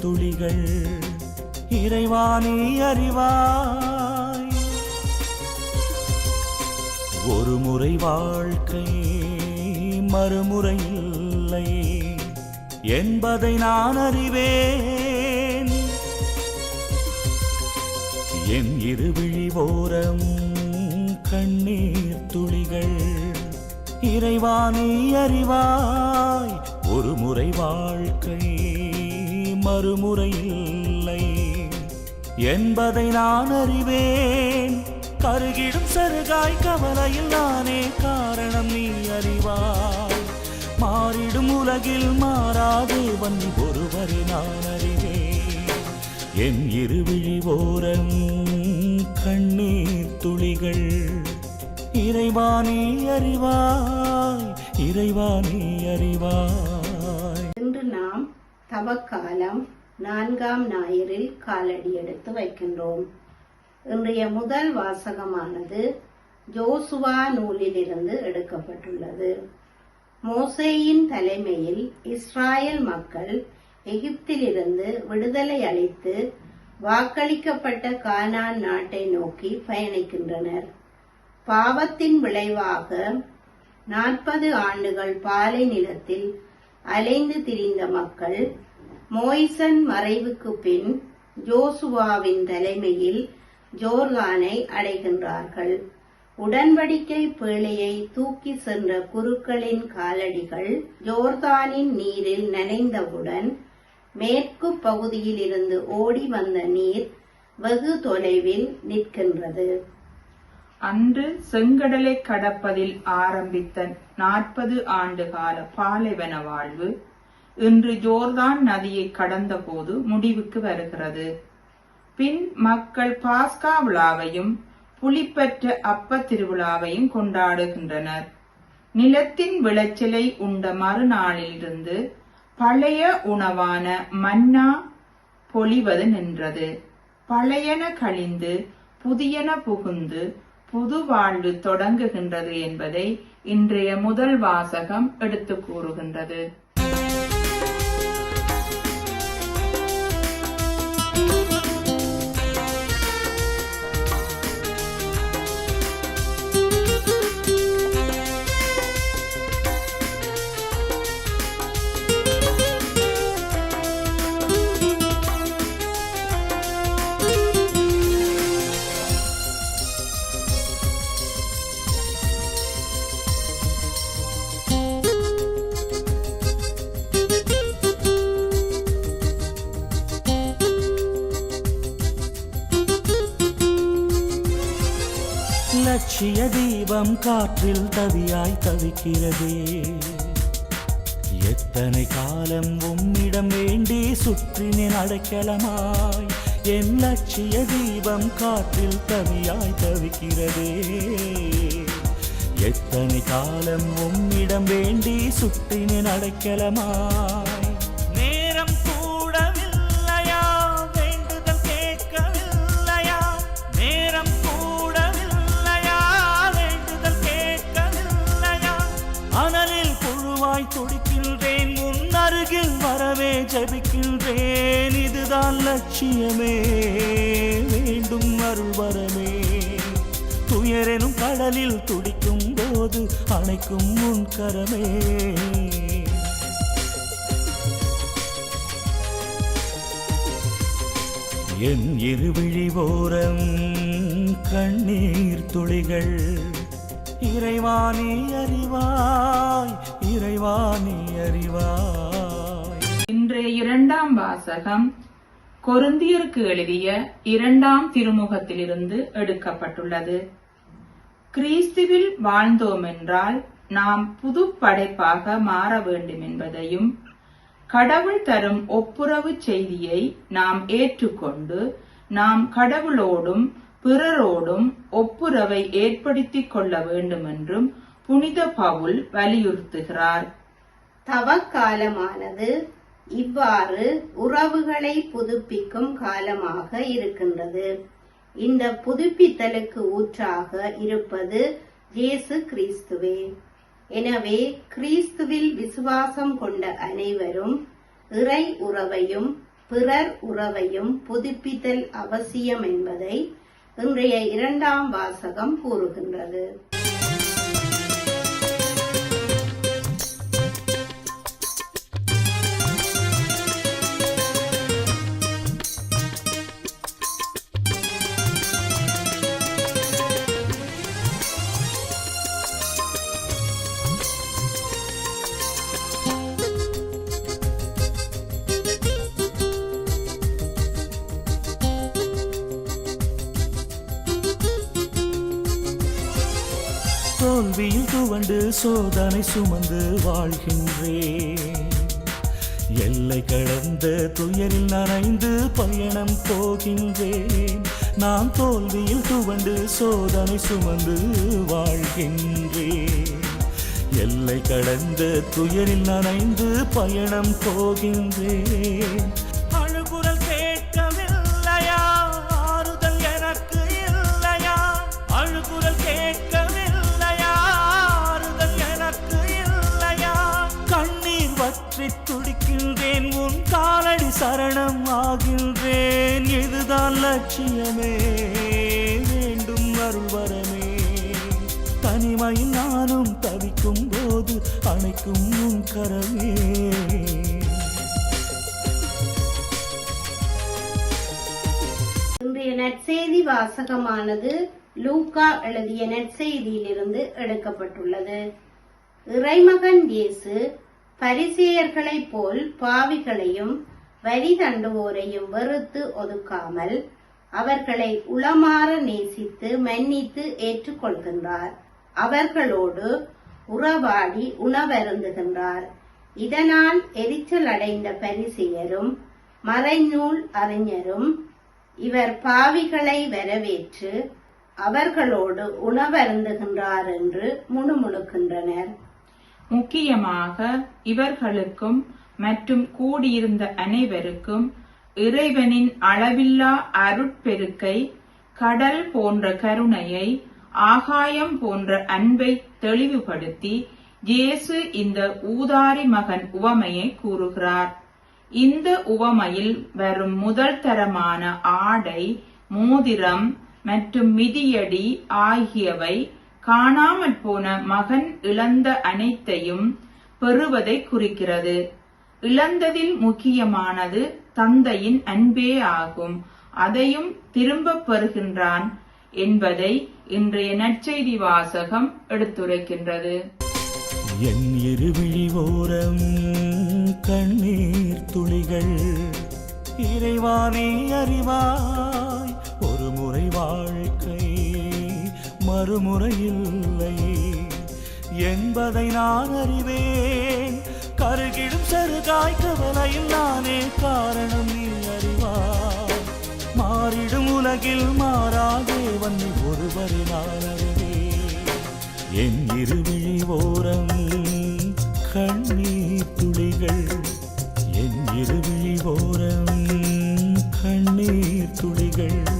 துளிகள் இறைவானி அறிவாய். ஒரு முறை வாழ்க்கை மறுமுறை இல்லை என்பதை நான் அறிவேன். என் இருவிழி ஓரம் கண்ணீர் துளிகள் இறைவானி அறிவாய். ஒரு முறை வாழ்க்கை மறுமுறை இல்லை என்பதை நான் அறிவேன். கருகிடும் சருகாய் கவலையில் நானே காரணம் நீ அறிவாய். மாறிடும் உலகில் மாறாது வன் ஒருவரை நான் அறிவேன். என் இருவிழி ஓரம் கண்ணீர் துளிகள். இறைவானே அறிவாய் இறைவானே அறிவாய். தவக்காலம் நான்காம் ஞாயிறில் காலடி எடுத்து வைக்கின்றோம். இன்றைய முதல் வாசகமானது ஜோசுவா நூலிலிருந்து எடுக்கப்பட்டுள்ளது. மோசேயின் தலைமையில் இஸ்ராயல் மக்கள் எகிப்திலிருந்து விடுதலை அளித்து வாக்களிக்கப்பட்ட கானான் நாட்டை நோக்கி பயணிக்கின்றனர். பாவத்தின் விளைவாக நாற்பது ஆண்டுகள் பாலை நிலத்தில் அலைந்து திரிந்த மக்கள் மோய்சன் மறைவுக்கு பின் ஜோசுவாவின் தலைமையில் ஜோர்தானை அடைகின்றார்கள். உடன்படிக்கை பேழையை தூக்கி சென்ற குருக்களின் காலடிகள் ஜோர்தானின் நீரில் நனைந்தவுடன் மேற்கு பகுதியில் இருந்து ஓடி வந்த நீர் வெகு தொலைவில் நிற்கின்றது. அன்று செங்கடலை கடப்பதில் ஆரம்பித்த நாற்பது ஆண்டு கால பாலைவன வாழ்வு இன்று ஜோர்தான் நதியை கடந்தபோது முடிவுக்கு வருகிறது. பின் மக்கள் பாஸ்கா விழாவையும் புலிப்பற்ற அப்ப திருவிழாவையும் கொண்டாடுகின்றனர். நிலத்தின் விளைச்சலை உண்ட மறுநாளிலிருந்து பழைய உணவான மன்னா பொழிவது நின்றது. பழையன கழிந்து புதியன புகுந்து புது வாழ்வு தொடங்குகின்றது என்பதை இன்றைய முதல் வாசகம் எடுத்து கூறுகின்றது. லட்சிய தீபம் காற்றில் தவியாய் தவிக்கிறதே. எத்தனை காலம் உம்மிடம் வேண்டி சுற்றினேன் அடைக்கலமாய் என் லட்சிய தீபம் காற்றில் தவியாய் தவிக்கிறதே. எத்தனை காலம் உம்மிடம் வேண்டி சுற்றினேன் அடைக்கலமாய் லட்சியமே வேண்டும் அருள் வரமே. துயரெனும் கடலில் துடிக்கும் போது அணைக்கும் உன் கரமே. என் இருவிழி ஓரம் கண்ணீர் துளிகள் இறைவானி அறிவாய் இறைவானி அறிவாய். இன்றைய இரண்டாம் வாசகம் கொருந்தியருக்கு எழுதிய இரண்டாம் திருமுகத்திலிருந்து எடுக்கப்பட்டுள்ளது. கிறிஸ்துவில் வாழ்ந்தோம் என்றால் நாம் புது படைப்பாக மாற வேண்டும் என்பதையும் கடவுள் தரும் ஒப்புரவு செய்தியை நாம் ஏற்றுக்கொண்டு நாம் கடவுளோடும் பிறரோடும் ஒப்புரவை ஏற்படுத்திக் கொள்ள வேண்டும் என்றும் புனித பவுல் வலியுறுத்துகிறார். தவக்காலமானது இவ்வாறு உறவுகளை புதுப்பிக்கும் காலமாக இருக்கின்றது. இந்த புதுப்பித்தலுக்கு ஊற்றாக இருப்பது இயேசு கிறிஸ்துவே. எனவே கிறிஸ்துவில் விசுவாசம் கொண்ட அனைவரும் இறை உறவையும் பிறர் உறவையும் புதுப்பித்தல் அவசியம் என்பதை இன்றைய இரண்டாம் வாசகம் கூறுகின்றது. தோல்வியில் துவண்டு சோதனை சுமந்து வாழ்கின்றேன் எல்லை கடந்த துயரில் நனைந்து பயணம் போகின்றேன். நான் தோல்வியில் துவண்டு சோதனை சுமந்து வாழ்கின்றேன். எல்லை கடந்த துயரில் நனைந்து பயணம் போகின்றேன். கண்ணீர் துடிக்கின்றேன் உன் காலடி சரணம் ஆகின்றேன். இதுதான் லட்சியமே வேண்டும் அருள் வரமே தனிமையில் நானும் தவிக்கும் போது அணைக்கும் உன் கரமே. இன்றைய நற்செய்தி வாசகமானது லூக்கா எழுதிய நற்செய்தியிலிருந்து எடுக்கப்பட்டுள்ளது. இறைமகன் இயேசு பரிசேயர்களைப் போல் பாவிகளையும் வரி தண்டுவோரையும் வெறுத்து ஒதுக்காமல் அவர்களை உளமாற நேசித்து மன்னித்து ஏற்றுக்கொள்கின்றார். அவர்களோடு உறவாடி உணவருந்துகின்றார். இதனால் எரிச்சல் அடைந்த பரிசெயரும் மறைநூல் அறிஞரும் இவர் பாவிகளை வரவேற்று அவர்களோடு உணவருந்துகின்றார் என்று முணுமுணுக்கின்றனர். முக்கியமாக இவர்களுக்கும் மற்றும் கூடியிருந்த அனைவருக்கும் இறைவனின் அளவில்லா அருட்பெருக்கை கடல் போன்ற கருணையை ஆகாயம் போன்ற அன்பை தெளிவுபடுத்தி இயேசு இந்த ஊதாரி மகன் உவமையை கூறுகிறார். இந்த உவமையில் வரும் முதல் தரமான ஆடை மோதிரம் மற்றும் மிதியடி ஆகியவை காணாமற் போன மகன் இழந்த அனைத்தையும் பெறுவதை குறிக்கிறது. இழந்ததில் முக்கியமானது தந்தையின் அன்பே ஆகும். அதையும் திரும்பப் பெறுகின்றான் என்பதை இன்றைய நற்செய்தி வாசகம் எடுத்துரைக்கின்றது. என் இருவிழி ஓரம் கண்ணீர் துளிகள் இறைவானே அறிவார். மறுமுறையில்லை என்பதை நான் அறிவேன். கருகிடும் செருகாய் கவலையில் நானே காரணம் நீ அறிவார் மாறிடும் உலகில் மாறாதேவன் நீ ஒருவரை நான் அறிவேன். என் இருவிழி ஓரம் கண்ணீர் துளிகள். என் இருவிழி ஓரம் கண்ணீர் துளிகள்.